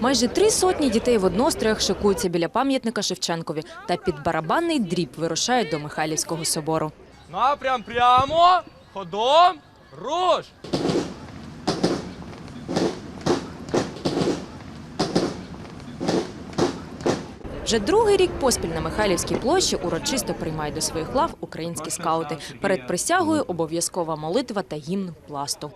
Майже три сотні дітей в одностроях шикуються біля пам'ятника Шевченкові та під барабанний дріб вирушають до Михайлівського собору. Напрям прямо, ходом, руш! Вже другий рік поспіль на Михайлівській площі урочисто приймають до своїх лав українські скаути. Перед присягою обов'язкова молитва та гімн пласту.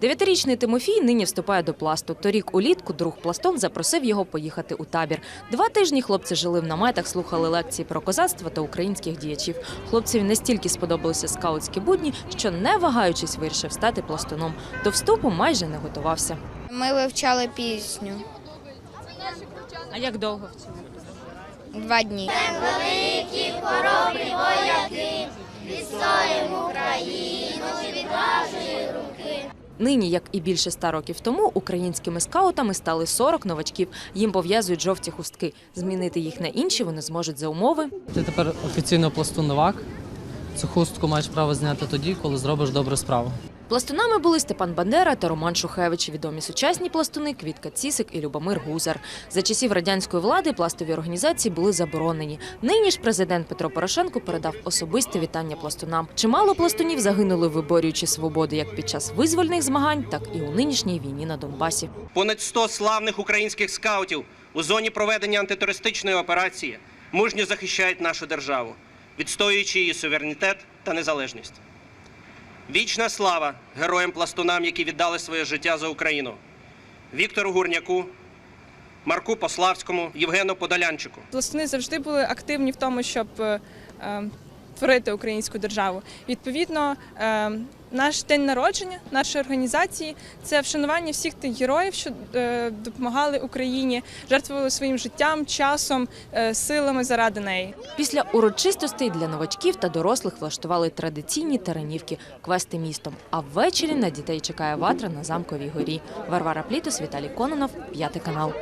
Дев'ятирічний Тимофій нині вступає до пласту. Торік улітку друг пластом запросив його поїхати у табір. Два тижні хлопці жили в наметах, слухали лекції про козацтво та українських діячів. Хлопцеві настільки сподобалися скаутські будні, що не вагаючись вирішив стати пластуном. До вступу майже не готувався. Ми вивчали пісню А як довго вчили? два дні. Нині, як і більше ста років тому, українськими скаутами стали 40 новачків. Їм пов'язують жовті хустки. Змінити їх на інші вони зможуть за умови, Ти тепер офіційно пластун новак. Цю хустку маєш право зняти тоді, коли зробиш добру справу. Пластунами були Степан Бандера та Роман Шухевич. Відомі сучасні пластуни Квітка Цісик і Любомир Гузар. За часів радянської влади пластові організації були заборонені. Нині ж президент Петро Порошенко передав особисте вітання пластунам. Чимало пластунів загинули, виборюючи свободу як під час визвольних змагань, так і у нинішній війні на Донбасі. Понад 100 славних українських скаутів у зоні проведення антитерористичної операції мужньо захищають нашу державу, відстоюючи її суверенітет та незалежність. Вічна слава героям-пластунам, які віддали своє життя за Україну. Віктору Гурняку, Марку Пославському, Євгену Подолянчику. Пластуни завжди були активні в тому, щоб е, е, творити українську державу. Відповідно, е, наш день народження нашої організації це вшанування всіх тих героїв, що е, допомагали Україні, жертвували своїм життям, часом, е, силами заради неї. Після урочистостей для новачків та дорослих влаштували традиційні таранівки, квести містом. А ввечері на дітей чекає ватра на замковій горі. Варвара Плітус, Віталій Кононов, п'ятий канал.